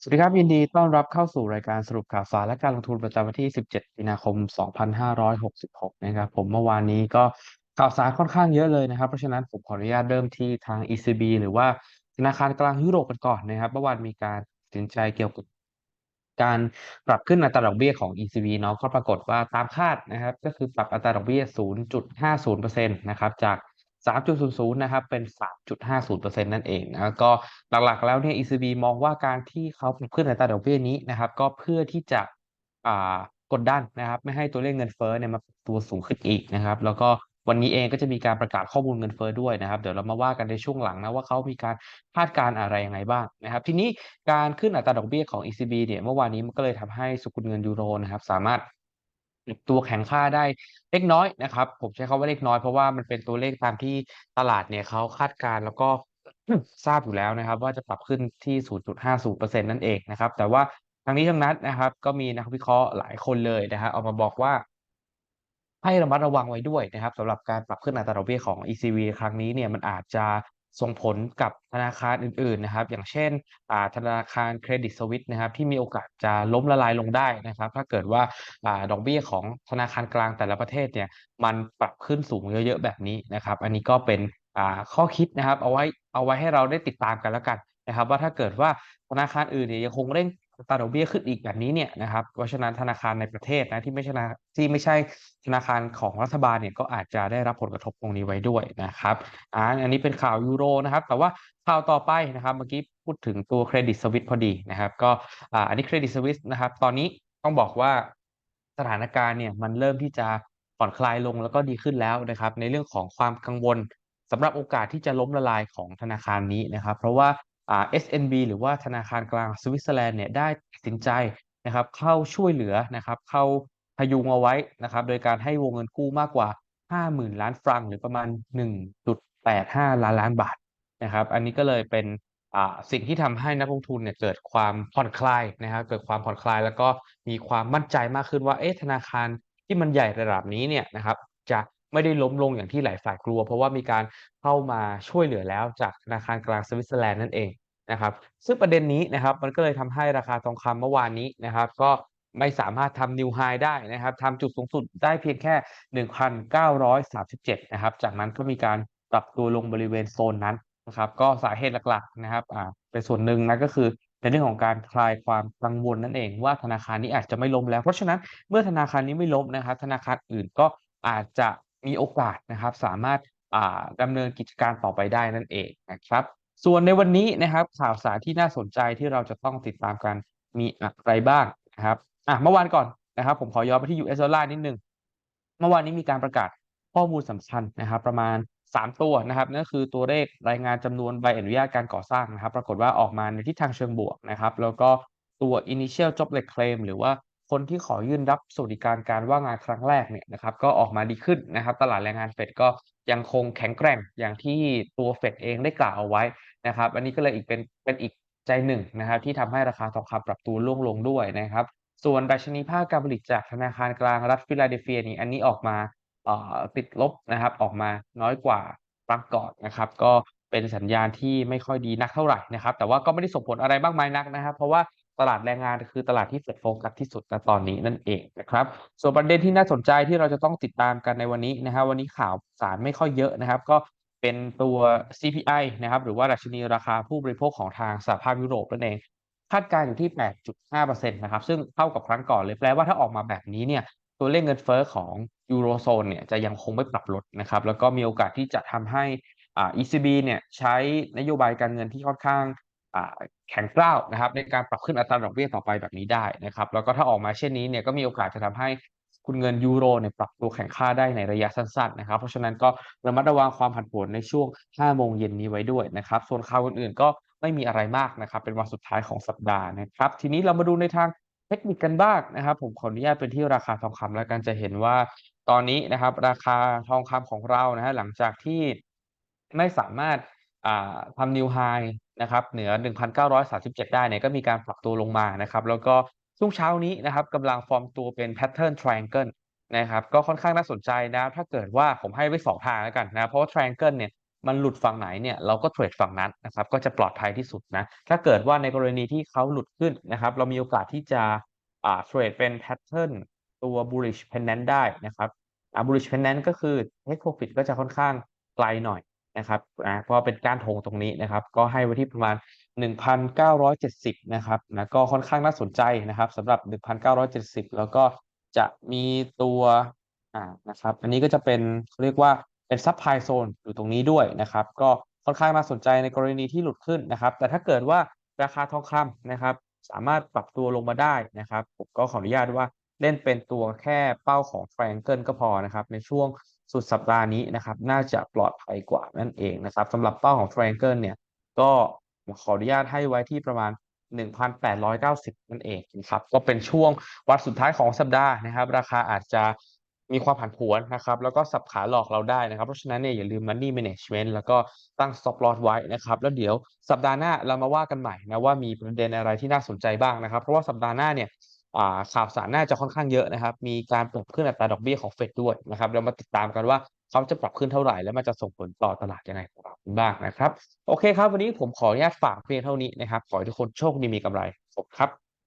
สวัสดีครับ ยินดีต้อนรับเข้าสู่รายการสรุปข่าวสารและการลงทุนประจำวันที่ 17 มีนาคม 2566 นะครับ ผมเมื่อวานนี้ก็ข่าวสารค่อนข้างเยอะเลยนะครับ เพราะฉะนั้นผมขออนุญาตเริ่มที่ทาง ECB หรือว่าธนาคารกลางยุโรปกันก่อนนะครับเมื่อวานมีการตัดสินใจเกี่ยวกับการปรับขึ้นอัตราดอกเบี้ยของ ECB เนาะก็ปรากฏว่าตามคาดนะครับ ก็คือปรับอัตราดอกเบี้ย 0.50%นะครับจาก 3.00 นะครับ เป็น 3.50%นั่นเองนะก็หลักๆแล้วเนี่ย ECB มองว่าการที่เขาปรับขึ้นอัตราดอกเบี้ยนี้นะครับ ก็เพื่อที่จะอ่ากดดันนะครับ ไม่ให้ตัวเลขเงินเฟ้อเนี่ยมาตัวสูงขึ้นอีกนะครับ แล้วก็วันนี้เองก็จะมีการประกาศข้อมูลเงินเฟ้อด้วยนะครับ เดี๋ยวเรามาว่ากันในช่วงหลังนะว่าเขามีการคาดการอะไรยังไงบ้างนะครับ ทีนี้การขึ้นอัตราดอกเบี้ยของ ECB เนี่ยเมื่อวานนี้มันก็เลยทำให้สกุลเงินยูโรนะครับ สามารถ ตัวแข็งค่าได้เล็กน้อยนะครับ ผมใช้คำว่าเล็กน้อยเพราะว่ามันเป็นตัวเลขตามที่ตลาดเนี่ยเขาคาดการณ์แล้วก็ทราบอยู่แล้วนะครับ ว่าจะปรับขึ้นที่ 0.50%นั่นเองนะครับ แต่ว่าทั้งนี้ทั้งนั้นนะครับ ก็มีนักวิเคราะห์หลายคนเลยนะฮะออกมาบอกว่าให้ระมัดระวังไว้ด้วยนะครับสำหรับการปรับขึ้นอัตราดอกเบี้ยของ ECB ครั้งนี้เนี่ยมันอาจจะ ส่งผลกับธนาคารอื่นๆนะครับ อย่างเช่นธนาคารเครดิตสวิตนะครับที่มีโอกาสจะล้มละลายลงได้นะครับ ถ้าเกิดว่าอดอกเบี้ยของธนาคารกลางแต่ละประเทศเนี่ยมันปรับขึ้นสูงเยอะๆแบบนี้นะครับ อันนี้ก็เป็นข้อคิดนะครับเอาไว้เอาไว้ให้เราได้ติดตามกันแล้วกันนะครับ ว่าถ้าเกิดว่าธนาคารอื่นเนี่ยยังคงเร่ง ตราดอกเบี้ยขึ้นอีกแบบนี้เนี่ยนะครับเพราะฉะนั้นธนาคารในประเทศนะที่ไม่ใช่ที่ไม่ใช่ธนาคารของรัฐบาลเนี่ยก็อาจจะได้รับผลกระทบตรงนี้ไว้ด้วยนะครับอ่าอันนี้เป็นข่าวยูโรนะครับ แต่ว่าข่าวต่อไปนะครับเมื่อกี้พูดถึงตัวเครดิตสวิสพอดีนะครับก็อ่าอันนี้เครดิตสวิสนะครับ ตอนนี้ต้องบอกว่าสถานการณ์เนี่ยมันเริ่มที่จะผ่อนคลายลงแล้วก็ดีขึ้นแล้วนะครับ ในเรื่องของความกังวลสำหรับโอกาสที่จะล้มละลายของธนาคารนี้นะครับ เพราะว่า SNB หรือว่าธนาคารกลางสวิตเซอร์แลนด์เนี่ยได้ตัดสินใจนะครับเข้าช่วยเหลือนะครับเข้าพยุงเอาไว้นะครับโดยการให้วงเงินกู้มากกว่า 50,000 ล้านฟรังหรือประมาณ 1.85 ล้านล้านบาทนะครับอันนี้ก็เลยเป็นอ่าสิ่งที่ทำให้นักลงทุนเนี่ยเกิดความผ่อนคลายนะครับเกิดความผ่อนคลาย แล้วก็มีความมั่นใจมากขึ้นว่าเอ๊ะธนาคารที่มันใหญ่ระดับนี้เนี่ยนะครับจะไม่ได้ล้มลงอย่างที่หลายฝ่ายกลัว เพราะว่ามีการเข้ามาช่วยเหลือแล้วจากธนาคารกลางสวิตเซอร์แลนด์นั่นเอง นะครับซึ่งประเด็นนี้นะครับมันก็เลยทำให้ราคาทองคำเมื่อวานนี้นะครับ ก็ไม่สามารถทำนิวไฮได้นะครับทำจุดสูงสุดได้เพียงแค่ 1,937 นะครับ จากนั้นก็มีการปรับตัวลงบริเวณโซนนั้นนะครับ ก็สาเหตุหลักๆนะครับอ่าเป็นส่วนหนึ่งนะก็คือในเรื่องของการคลายความกังวลนั่นเอง ว่าธนาคารนี้อาจจะไม่ล้มแล้ว เพราะฉะนั้นเมื่อธนาคารนี้ไม่ล้มนะครับ ธนาคารอื่นก็อาจจะมีโอกาสนะครับ สามารถอ่าดำเนินกิจการต่อไปได้นั่นเองนะครับ ส่วนในวันนี้นะครับข่าวสารที่น่าสนใจที่เราจะต้องติดตามกันมีอะไรบ้างนะครับอะเมื่อวานก่อนนะครับ ผมขอย้อนไปที่ US ดอลลาร์นิดนึงเมื่อวานนี้มีการประกาศข้อมูลสำคัญนะครับ ประมาณ 3 ตัวนะครับนั่นคือตัวเลขรายงานจำนวนใบอนุญาตการก่อสร้างนะครับ ปรากฏว่าออกมาในทิศทางเชิงบวกนะครับ แล้วก็ตัว initial jobless claim หรือว่า คนที่ขอยื่นรับสวัสดิการการว่างงานครั้งแรกเนี่ยนะครับก็ออกมาดีขึ้นนะครับ ตลาดแรงงานเฟดก็ยังคงแข็งแกร่งอย่างที่ตัวเฟดเองได้กล่าวเอาไว้นะครับ อันนี้ก็เลยอีกเป็นเป็นอีกใจหนึ่งนะครับ ที่ทำให้ราคาทองคำปรับตัวร่วงลงด้วยนะครับ ส่วนดัชนีภาคการผลิตจากธนาคารกลางรัฐฟิลาเดลเฟียนี่อันนี้ออกมาติดลบนะครับ ออกมาน้อยกว่าครั้งก่อนนะครับ ก็เป็นสัญญาณที่ไม่ค่อยดีนักเท่าไหร่นะครับ แต่ว่าก็ไม่ได้ส่งผลอะไรมากมายนักนะครับ เพราะว่า ตลาดแรงงานคือตลาดที่เฟดโฟกัสที่สุดณตอนนี้นั่นเองนะครับ ส่วนประเด็นที่น่าสนใจที่เราจะต้องติดตามกันในวันนี้นะครับวันนี้ข่าวสารไม่ค่อยเยอะนะครับ ก็เป็นตัว CPI นะครับหรือว่าดัชนีราคาผู้บริโภคของทางสหภาพยุโรปนั่นเองคาดการณ์อยู่ที่ 8.5%นะครับซึ่งเท่ากับครั้งก่อนเลยแปลว่าถ้าออกมาแบบนี้เนี่ยตัวเลขเงินเฟ้อของยูโรโซนเนี่ยจะยังคงไม่ปรับลดนะครับแล้วก็มีโอกาสที่จะทำให้อ่า ECB เนี่ยใช้นโยบายการเงินที่ค่อนข้าง แข็งกร้าวนะครับในการปรับขึ้นอัตราดอกเบี้ยต่อไปแบบนี้ได้นะครับ แล้วก็ถ้าออกมาเช่นนี้เนี่ยก็มีโอกาสจะทำให้คุณเงินยูโรเนี่ยปรับตัวแข็งค่าได้ในระยะสั้นๆนะครับ เพราะฉะนั้นก็ระมัดระวังความผันผวนในช่วง 5 โมงเย็นนี้ไว้ด้วยนะครับ ส่วนข่าวอื่นๆก็ไม่มีอะไรมากนะครับ เป็นวันสุดท้ายของสัปดาห์นะครับ ทีนี้เรามาดูในทางเทคนิคกันบ้างนะครับ ผมขออนุญาตเป็นที่ราคาทองคำแล้วกันจะเห็นว่าตอนนี้นะครับ ราคาทองคำของเรานะฮะหลังจากที่ไม่สามารถ ทำนิวไฮนะครับเหนือ 1,937 ได้เนี่ยก็มีการปรับตัวลงมานะครับ แล้วก็ช่วงเช้านี้นะครับกำลังฟอร์มตัวเป็น pattern triangle นะครับก็ค่อนข้างน่าสนใจนะ ถ้าเกิดว่าผมให้ไว้2ทางแล้วกันนะ เพราะว่า triangle เนี่ยมันหลุดฝั่งไหนเนี่ยเราก็เทรดฝั่งนั้นนะครับ ก็จะปลอดภัยที่สุดนะ ถ้าเกิดว่าในกรณีที่เขาหลุดขึ้นนะครับ เรามีโอกาสที่จะอ่าเทรดเป็นแพทเทิร์นตัว bullish pennant ได้นะครับอ่า bullish pennant ก็คือ take profit ก็จะค่อนข้างไกลหน่อย นะครับอ่าเพราะว่าเป็นก้านธงตรงนี้นะครับ ก็ให้ไว้ที่ประมาณ 1,970 นะครับนะก็ค่อนข้างน่าสนใจนะครับสำหรับ 1,970 แล้วก็จะมีตัวอ่านะครับ อันนี้ก็จะเป็นเขาเรียกว่าเป็นซับไพโซนอยู่ตรงนี้ด้วยนะครับ ก็ค่อนข้างน่าสนใจในกรณีที่หลุดขึ้นนะครับ แต่ถ้าเกิดว่าราคาทองคำนะครับ สามารถปรับตัวลงมาได้นะครับ ผมก็ขออนุญาตว่าเล่นเป็นตัวแค่เป้าของ Triangle ก็พอนะครับ ในช่วง สุดสัปดาห์นี้นะครับ น่าจะปลอดภัยกว่านั่นเองนะครับสำหรับเป้าของ Triangle เนี่ย ก็ขออนุญาตให้ไว้ที่ประมาณ 1,890 นั่นเองนะครับ ก็เป็นช่วงวันสุดท้ายของสัปดาห์นะครับ ราคาอาจจะมีความผันผวนนะครับ แล้วก็สับขาหลอกเราได้นะครับ เพราะฉะนั้นเนี่ยอย่าลืม money management แล้วก็ตั้ง stop loss ไว้นะครับ แล้วเดี๋ยวสัปดาห์หน้าเรามาว่ากันใหม่นะว่ามีประเด็นอะไรที่น่าสนใจบ้างนะครับ เพราะว่าสัปดาห์หน้าเนี่ย ข่าวสารน่าจะค่อนข้างเยอะนะครับ มีการปรับขึ้นอัตราดอกเบี้ยของเฟดด้วยนะครับ เรามาติดตามกันว่าเขาจะปรับขึ้นเท่าไหร่ แล้วมันจะส่งผลต่อตลาดยังไงของเราบ้างนะครับ โอเคครับ วันนี้ผมขออนุญาตฝากเพียงเท่านี้นะครับ ขอให้ทุกคนโชคดีมีกำไรขอบคุณครับ